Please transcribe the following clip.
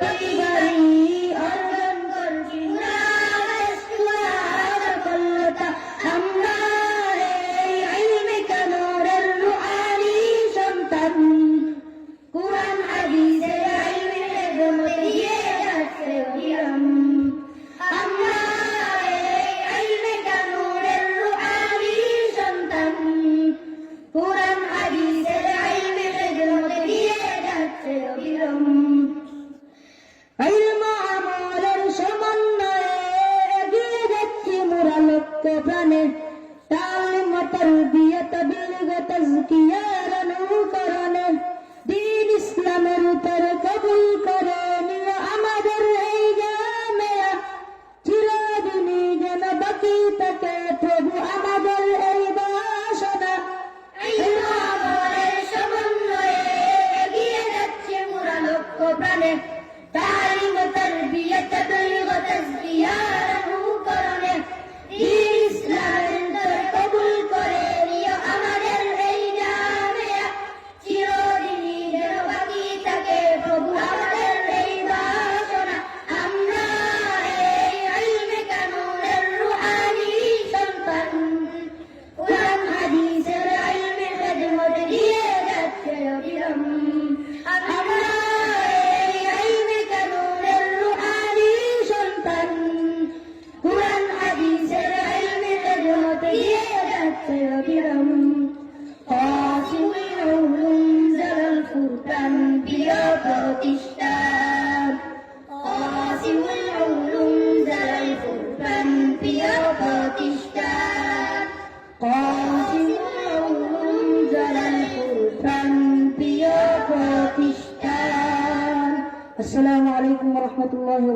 Thank you. প্রিয় প্রতিষ্ঠান কাসিমুল উলুম জালাল ফুরকান প্রিয় প্রতিষ্ঠান প্রতিষ্ঠান আসসালামু আলাইকুম ওয়া রাহমাতুল্লাহি